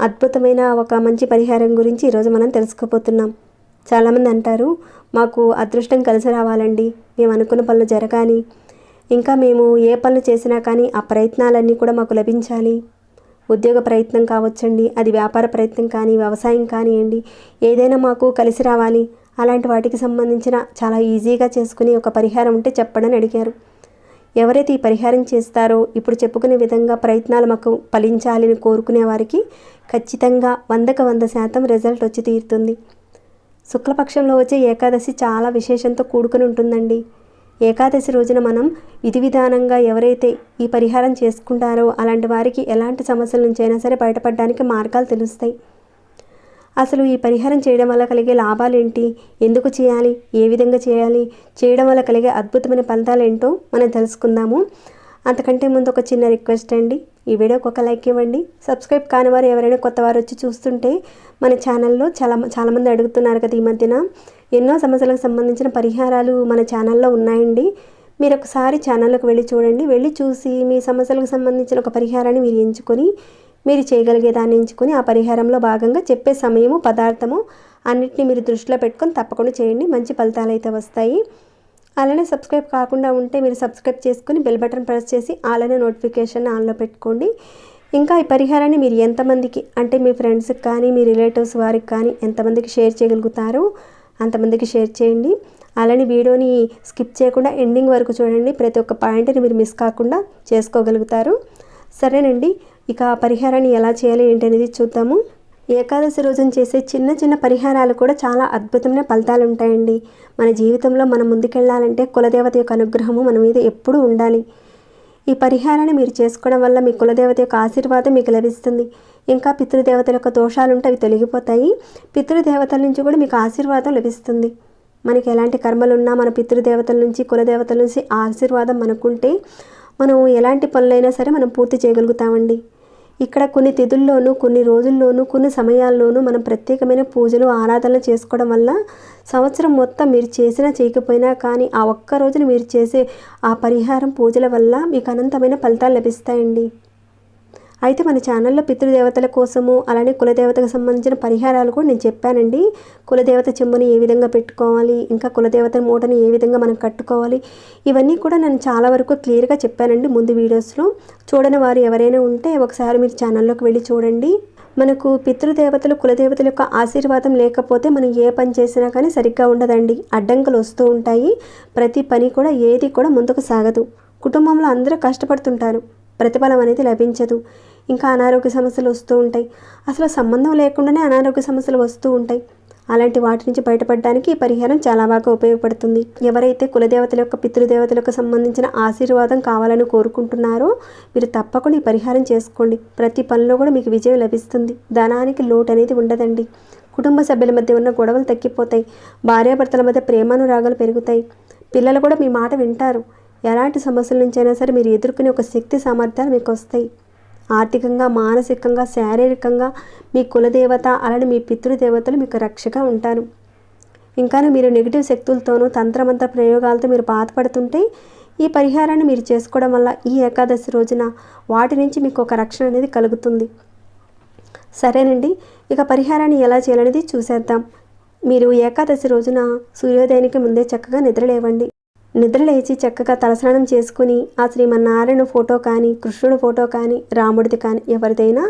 అద్భుతమైన ఒక మంచి పరిహారం గురించి ఈరోజు మనం తెలుసుకోబోతున్నాం. చాలామంది అంటారు మాకు అదృష్టం కలిసి రావాలండి. మేము అనుకున్న పనులు జరగాలి. ఇంకా మేము ఏ పనులు చేసినా కానీ ఆ ప్రయత్నాలన్నీ కూడా మాకు లభించాలి. ఉద్యోగ ప్రయత్నం కావచ్చండి అది వ్యాపార ప్రయత్నం కానీ వ్యవసాయం కానివ్వండి ఏదైనా మాకు కలిసి రావాలి. అలాంటి వాటికి సంబంధించిన చాలా ఈజీగా చేసుకుని ఒక పరిహారం ఉంటే చెప్పడని అడిగారు. ఎవరైతే ఈ పరిహారం చేస్తారో ఇప్పుడు చెప్పుకునే విధంగా ప్రయత్నాలు మాకు ఫలించాలని కోరుకునే వారికి ఖచ్చితంగా వందకు వంద శాతం రిజల్ట్ వచ్చి తీరుతుంది. శుక్లపక్షంలో వచ్చే ఏకాదశి చాలా విశేషంతో కూడుకుని ఉంటుందండి. ఏకాదశి రోజున మనం విధి విధానంగా ఎవరైతే ఈ పరిహారం చేసుకుంటారో అలాంటి వారికి ఎలాంటి సమస్యల నుంచి అయినా సరే బయటపడడానికి మార్గాలు తెలుస్తాయి. అసలు ఈ పరిహారం చేయడం వల్ల కలిగే లాభాలు ఏంటి ఎందుకు చేయాలి? ఏ విధంగా చేయాలి? చేయడం వల్ల కలిగే అద్భుతమైన ఫలితాలు ఏంటో మనం తెలుసుకుందాము. అంతకంటే ముందు ఒక చిన్న రిక్వెస్ట్ అండి. ఈ వీడియోకి ఒక లైక్ ఇవ్వండి. సబ్స్క్రైబ్ కాని వారు ఎవరైనా కొత్త వారు వచ్చి చూస్తుంటే మన ఛానల్లో చాలా చాలామంది అడుగుతున్నారు కదా ఈ మధ్యన. ఎన్నో సమస్యలకు సంబంధించిన పరిహారాలు మన ఛానల్లో ఉన్నాయండి. మీరు ఒకసారి ఛానల్లోకి వెళ్ళి చూడండి. వెళ్ళి చూసి మీ సమస్యలకు సంబంధించిన ఒక పరిహారాన్ని మీరు ఎంచుకొని మీరు చేయగలిగే దాన్ని ఎంచుకొని ఆ పరిహారంలో భాగంగా చెప్పే సమయము పదార్థము అన్నిటిని మీరు దృష్టిలో పెట్టుకొని తప్పకుండా చేయండి. మంచి ఫలితాలు అయితే వస్తాయి. అలానే సబ్స్క్రైబ్ కాకుండా ఉంటే మీరు సబ్స్క్రైబ్ చేసుకుని బెల్ బటన్ ప్రెస్ చేసి అలానే నోటిఫికేషన్ ఆన్లో పెట్టుకోండి. ఇంకా ఈ పరిహారాన్ని మీరు ఎంతమందికి అంటే మీ ఫ్రెండ్స్కి కానీ మీ రిలేటివ్స్ వారికి కానీ ఎంతమందికి షేర్ చేయగలుగుతారో? అంతమందికి షేర్ చేయండి. అలానే వీడియోని స్కిప్ చేయకుండా ఎండింగ్ వరకు చూడండి. ప్రతి ఒక్క పాయింట్ని మీరు మిస్ కాకుండా చేసుకోగలుగుతారు. సరేనండి. ఇక పరిహారాన్ని ఎలా చేయాలి ఏంటి అనేది చూద్దాము. ఏకాదశి రోజున చేసే చిన్న చిన్న పరిహారాలు కూడా చాలా అద్భుతమైన ఫలితాలు ఉంటాయండి. మన జీవితంలో మనం ముందుకెళ్ళాలంటే కులదేవత యొక్క అనుగ్రహము మన మీద ఎప్పుడూ ఉండాలి. ఈ పరిహారాన్ని మీరు చేసుకోవడం వల్ల మీ కులదేవత యొక్క ఆశీర్వాదం మీకు లభిస్తుంది. ఇంకా పితృదేవతల యొక్క దోషాలు ఉంటే అవి తొలగిపోతాయి. పితృదేవతల నుంచి కూడా మీకు ఆశీర్వాదం లభిస్తుంది. మనకి ఎలాంటి కర్మలు ఉన్నా మన పితృదేవతల నుంచి కులదేవతల నుంచి ఆశీర్వాదం మనకుంటే మనం ఎలాంటి పనులైనా సరే మనం పూర్తి చేయగలుగుతామండి. ఇక్కడ కొన్ని తిథుల్లోనూ కొన్ని రోజుల్లోనూ కొన్ని సమయాల్లోనూ మనం ప్రత్యేకమైన పూజలు ఆరాధనలు చేసుకోవడం వల్ల సంవత్సరం మొత్తం మీరు చేసినా చేయకపోయినా కానీ ఆ ఒక్క రోజున మీరు చేసే ఆ పరిహారం పూజల వల్ల మీకు అనంతమైన ఫలితాలు లభిస్తాయండి. అయితే మన ఛానల్లో పితృదేవతల కోసము అలానే కులదేవతకు సంబంధించిన పరిహారాలు కూడా నేను చెప్పానండి. కులదేవత చెంబుని ఏ విధంగా పెట్టుకోవాలి ఇంకా కులదేవత మూటని ఏ విధంగా మనం కట్టుకోవాలి ఇవన్నీ కూడా నేను చాలా వరకు క్లియర్గా చెప్పానండి ముందు వీడియోస్లో. చూడని వారు ఎవరైనా ఉంటే ఒకసారి మీరు ఛానల్లోకి వెళ్ళి చూడండి. మనకు పితృదేవతలు కులదేవతల యొక్క ఆశీర్వాదం లేకపోతే మనం ఏ పని చేసినా కానీ సరిగ్గా ఉండదండి. అడ్డంకులు వస్తూ ఉంటాయి. ప్రతి పని కూడా ఏది కూడా ముందుకు సాగదు. కుటుంబంలో అందరూ కష్టపడుతుంటారు. ప్రతిఫలం అనేది లభించదు. ఇంకా అనారోగ్య సమస్యలు వస్తూ ఉంటాయి. అసలు సంబంధం లేకుండానే అనారోగ్య సమస్యలు వస్తూ ఉంటాయి. అలాంటి వాటి నుంచి బయటపడడానికి ఈ పరిహారం చాలా బాగా ఉపయోగపడుతుంది. ఎవరైతే కులదేవతల యొక్క పితృదేవతలకు సంబంధించిన ఆశీర్వాదం కావాలని కోరుకుంటున్నారో మీరు తప్పకుండా ఈ పరిహారం చేసుకోండి. ప్రతి పనిలో కూడా మీకు విజయం లభిస్తుంది. ధనానికి లోటు అనేది ఉండదండి. కుటుంబ సభ్యుల మధ్య ఉన్న గొడవలు తగ్గిపోతాయి. భార్యాభర్తల మధ్య ప్రేమానురాగాలు పెరుగుతాయి. పిల్లలు కూడా మీ మాట వింటారు. ఎలాంటి సమస్యల నుంచైనా సరే మీరు ఎదుర్కొనే ఒక శక్తి సామర్థ్యాలు మీకు వస్తాయి. ఆర్థికంగా మానసికంగా శారీరకంగా మీ కులదేవత అలానే మీ పితృదేవతలు మీకు రక్షగా ఉంటారు. ఇంకా మీరు నెగిటివ్ శక్తులతోనూ తంత్రమంత్ర ప్రయోగాలతో మీరు బాధపడుతుంటే ఈ పరిహారాన్ని మీరు చేసుకోవడం వల్ల ఈ ఏకాదశి రోజున వాటి నుంచి మీకు ఒక రక్షణ అనేది కలుగుతుంది. సరేనండి ఇక పరిహారాన్ని ఎలా చేయాలనేది చూసేద్దాం. మీరు ఏకాదశి రోజున సూర్యోదయానికి ముందే చక్కగా నిద్రలేవండి. నిద్రలేచి చక్కగా తలస్నానం చేసుకుని ఆ శ్రీమన్నారాయణ ఫోటో కానీ కృష్ణుడి ఫోటో కానీ రాముడిది కానీ ఎవరిదైనా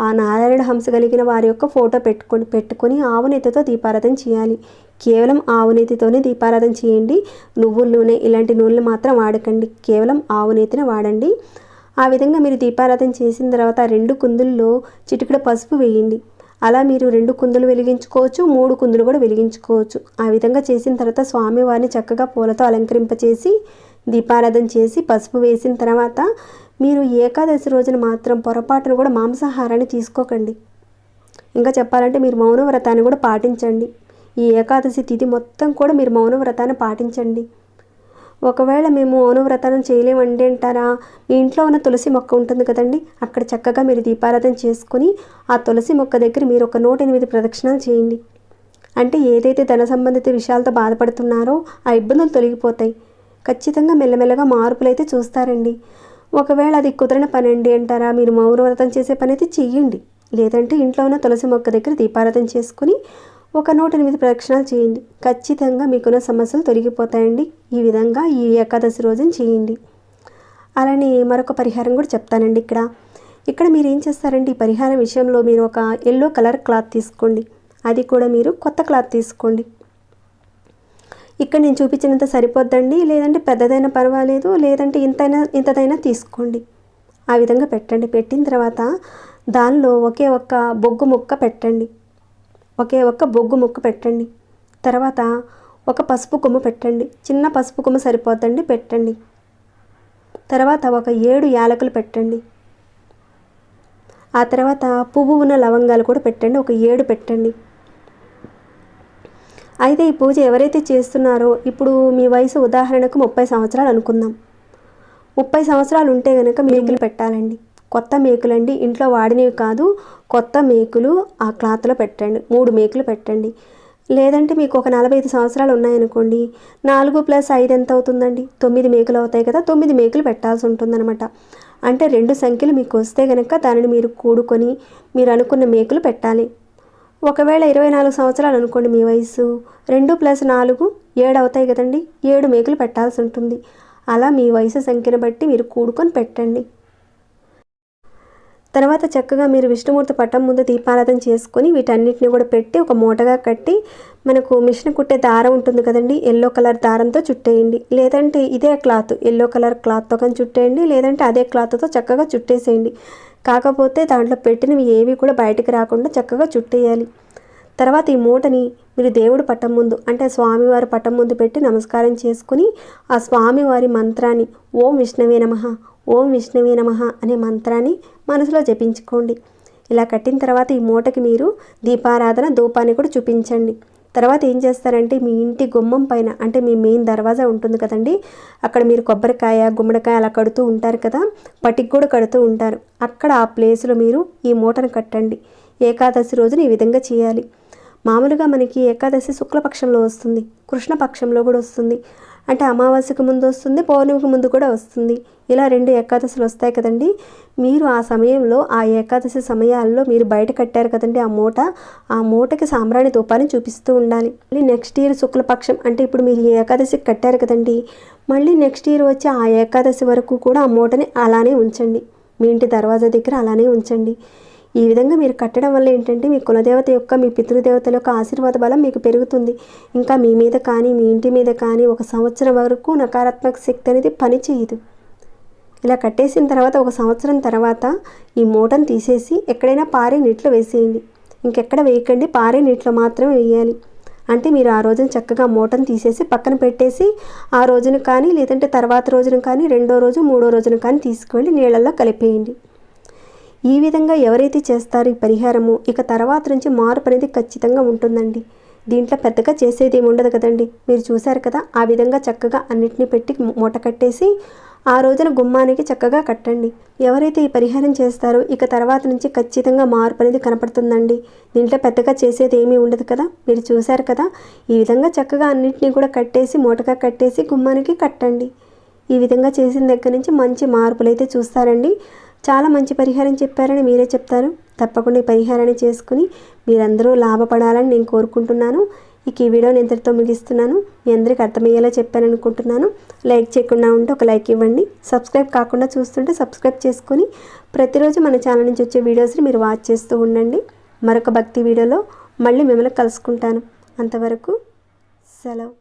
ఆ నారాయణ హంస కలిగిన వారి యొక్క ఫోటో పెట్టుకొని పెట్టుకొని ఆవునేతితో దీపారాధన చేయాలి. కేవలం ఆవునేతితోనే దీపారాధన చేయండి. నువ్వుల నూనె ఇలాంటి నూనెలు మాత్రం వాడకండి. కేవలం ఆవునేతిని వాడండి. ఆ విధంగా మీరు దీపారాధన చేసిన తర్వాత రెండు కుందుల్లో చిటికడ పసుపు వేయండి. అలా మీరు రెండు కుందులు వెలిగించుకోవచ్చు మూడు కుందులు కూడా వెలిగించుకోవచ్చు. ఆ విధంగా చేసిన తర్వాత స్వామివారిని చక్కగా పూలతో అలంకరింపచేసి దీపారాధన చేసి పసుపు వేసిన తర్వాత మీరు ఏకాదశి రోజున మాత్రం పొరపాటును కూడా మాంసాహారాన్ని తీసుకోకండి. ఇంకా చెప్పాలంటే మీరు మౌన వ్రతాన్ని కూడా పాటించండి. ఈ ఏకాదశి తిథి మొత్తం కూడా మీరు మౌన వ్రతాన్ని పాటించండి. ఒకవేళ మేము మౌనవ్రతం చేయలేమండి అంటారా? మీ ఇంట్లో ఉన్న తులసి మొక్క ఉంటుంది కదండి అక్కడ చక్కగా మీరు దీపారాధన చేసుకుని ఆ తులసి మొక్క దగ్గర మీరు ఒక నూట ఎనిమిది ప్రదక్షిణాలు చేయండి. అంటే ఏదైతే ధన సంబంధిత విషయాలతో బాధపడుతున్నారో ఆ ఇబ్బందులు తొలగిపోతాయి. ఖచ్చితంగా మెల్లమెల్లగా మార్పులు అయితే చూస్తారండి. ఒకవేళ అది కుదరని పని అండి అంటారా మీరు మౌనవ్రతం చేసే పని అయితే చెయ్యండి. లేదంటే ఇంట్లో ఉన్న తులసి మొక్క దగ్గర దీపారాధన చేసుకుని ఒక నూట ఎనిమిది ప్రదక్షిణాలు చేయండి. ఖచ్చితంగా మీకున్న సమస్యలు తొలగిపోతాయండి. ఈ విధంగా ఈ ఏకాదశి రోజున చేయండి. అలానే మరొక పరిహారం కూడా చెప్తానండి ఇక్కడ. ఇక్కడ మీరు ఏం చేస్తారంటే ఈ పరిహారం విషయంలో మీరు ఒక ఎల్లో కలర్ క్లాత్ తీసుకోండి. అది కూడా మీరు కొత్త క్లాత్ తీసుకోండి. ఇక్కడ నేను చూపించినంత సరిపోద్దండి. లేదంటే పెద్దదైనా పర్వాలేదు. లేదంటే ఇంతైనా ఇంతదైనా తీసుకోండి. ఆ విధంగా పెట్టండి. పెట్టిన తర్వాత దానిలో ఒకే ఒక్క బొగ్గు ముక్క పెట్టండి. ఒకే ఒక్క బొగ్గు ముక్క పెట్టండి. తర్వాత ఒక పసుపు కొమ్ము పెట్టండి. చిన్న పసుపు కొమ్ము సరిపోతండి పెట్టండి. తర్వాత ఒక ఏడు యాలకులు పెట్టండి. ఆ తర్వాత పువ్వు ఉన్న లవంగాలు కూడా పెట్టండి. ఒక ఏడు పెట్టండి. అయితే ఈ పూజ ఎవరైతే చేస్తున్నారో ఇప్పుడు మీ వయసు ఉదాహరణకు ముప్పై సంవత్సరాలు అనుకుందాం. ముప్పై సంవత్సరాలు ఉంటే కనుక మేకులు పెట్టాలండి. కొత్త మేకులండి ఇంట్లో వాడినవి కాదు కొత్త మేకులు ఆ క్లాత్లో పెట్టండి. మూడు మేకులు పెట్టండి. లేదంటే మీకు ఒక నలభై ఐదు సంవత్సరాలు ఉన్నాయనుకోండి. నాలుగు ప్లస్ ఐదు ఎంత అవుతుందండి? తొమ్మిది మేకులు అవుతాయి కదా తొమ్మిది మేకులు పెట్టాల్సి ఉంటుందన్నమాట. అంటే రెండు సంఖ్యలు మీకు వస్తే కనుక దానిని మీరు కూడుకొని మీరు అనుకున్న మేకులు పెట్టాలి. ఒకవేళ ఇరవై నాలుగు సంవత్సరాలు అనుకోండి మీ వయసు రెండు ప్లస్ నాలుగు ఏడు అవుతాయి కదండి. ఏడు మేకులు పెట్టాల్సి ఉంటుంది. అలా మీ వయసు సంఖ్యను బట్టి మీరు కూడుకొని పెట్టండి. తర్వాత చక్కగా మీరు విష్ణుమూర్తి పట్టం ముందు దీపారాధన చేసుకొని వీటన్నిటిని కూడా పెట్టి ఒక మూటగా కట్టి మనకు మిషన్ కుట్టే దారం ఉంటుంది కదండి ఎల్లో కలర్ దారంతో చుట్టేయండి. లేదంటే ఇదే క్లాత్ ఎల్లో కలర్ క్లాత్తో కానీ చుట్టేయండి లేదంటే అదే క్లాత్తో చక్కగా చుట్టేసేయండి. కాకపోతే దాంట్లో పెట్టినవి ఏవి కూడా బయటకు రాకుండా చక్కగా చుట్టేయాలి. తర్వాత ఈ మూటని మీరు దేవుడు పట్టం ముందు అంటే స్వామివారి పట్టం ముందు పెట్టి నమస్కారం చేసుకుని ఆ స్వామివారి మంత్రాన్ని ఓం విష్ణవే నమ ఓం విష్ణువే నమ అనే మంత్రాన్ని మనసులో జపించుకోండి. ఇలా కట్టిన తర్వాత ఈ మూటకి మీరు దీపారాధన ధూపాన్ని కూడా చూపించండి. తర్వాత ఏం చేస్తారంటే మీ ఇంటి గుమ్మం పైన అంటే మీ మెయిన్ దర్వాజా ఉంటుంది కదండి అక్కడ మీరు కొబ్బరికాయ గుమ్మడికాయ అలా కడుతూ ఉంటారు కదా పటికి కూడా కడుతూ ఉంటారు. అక్కడ ఆ ప్లేస్లో మీరు ఈ మూటను కట్టండి. ఏకాదశి రోజున ఈ విధంగా చేయాలి. మామూలుగా మనకి ఏకాదశి శుక్లపక్షంలో వస్తుంది కృష్ణపక్షంలో కూడా వస్తుంది. అంటే అమావాస్యకు ముందు వస్తుంది పౌర్ణమికి ముందు కూడా వస్తుంది. ఇలా రెండు ఏకాదశులు వస్తాయి కదండి. మీరు ఆ సమయంలో ఆ ఏకాదశి సమయాల్లో మీరు బయట కట్టారు కదండి ఆ మూట. ఆ మూటకి సాంబ్రాణి ధూపాన్ని చూపిస్తూ ఉండాలి. మళ్ళీ నెక్స్ట్ ఇయర్ శుక్లపక్షం అంటే ఇప్పుడు మీరు ఈ ఏకాదశికి కట్టారు కదండి. మళ్ళీ నెక్స్ట్ ఇయర్ వచ్చి ఆ ఏకాదశి వరకు కూడా ఆ మూటని అలానే ఉంచండి. మీ ఇంటి దర్వాజా దగ్గర అలానే ఉంచండి. ఈ విధంగా మీరు కట్టడం వల్ల ఏంటంటే మీ కులదేవత యొక్క మీ పితృదేవతల యొక్క ఆశీర్వాద బలం మీకు పెరుగుతుంది. ఇంకా మీ మీద కానీ మీ ఇంటి మీద కానీ ఒక సంవత్సరం వరకు నకారాత్మక శక్తి అనేది పని చేయదు ఇలా కట్టేసిన తర్వాత ఒక సంవత్సరం తర్వాత ఈ మూటను తీసేసి ఎక్కడైనా పారే నీటిలో వేసేయండి. ఇంకెక్కడ వేయకండి పారే నీటిలో మాత్రమే వేయాలి. అంటే మీరు ఆ రోజున చక్కగా మూటను తీసేసి పక్కన పెట్టేసి ఆ రోజున కానీ లేదంటే తర్వాత రోజున కానీ రెండో రోజు మూడో రోజున కానీ తీసుకువెళ్ళి నీళ్ళల్లో కలిపేయండి. ఈ విధంగా ఎవరైతే చేస్తారో ఈ పరిహారము ఇక తర్వాత నుంచి మార్పు అనేది ఖచ్చితంగా ఉంటుందండి. దీంట్లో పెద్దగా చేసేది ఏమి ఉండదు కదండి. మీరు చూశారు కదా ఆ విధంగా చక్కగా అన్నిటిని పెట్టి మూట కట్టేసి ఆ రోజున గుమ్మానికి చక్కగా కట్టండి. ఎవరైతే ఈ పరిహారం చేస్తారో ఇక తర్వాత నుంచి ఖచ్చితంగా మార్పు అనేది కనపడుతుందండి. దీంట్లో పెద్దగా చేసేది ఏమీ ఉండదు కదా. మీరు చూశారు కదా ఈ విధంగా చక్కగా అన్నిటినీ కూడా కట్టేసి మూటగా కట్టేసి గుమ్మానికి కట్టండి. ఈ విధంగా చేసిన దగ్గర నుంచి మంచి మార్పులు అయితే చూస్తారండి. చాలా మంచి పరిహారం చెప్పారని మీరే చెప్తారు. తప్పకుండా ఈ పరిహారాన్ని చేసుకుని మీరందరూ లాభపడాలని నేను కోరుకుంటున్నాను. ఇక ఈ వీడియోని ఇంతటితో ముగిస్తున్నాను. మీ అందరికీ అర్థమయ్యేలా చెప్పాను అనుకుంటున్నాను లైక్ చేయకుండా ఉంటే ఒక లైక్ ఇవ్వండి. సబ్స్క్రైబ్ కాకుండా చూస్తుంటే సబ్స్క్రైబ్ చేసుకుని ప్రతిరోజు మన ఛానల్ నుంచి వచ్చే వీడియోస్ని మీరు వాచ్ చేస్తూ ఉండండి. మరొక భక్తి వీడియోలో మళ్ళీ మిమ్మల్ని కలుసుకుంటాను. అంతవరకు సెలవు.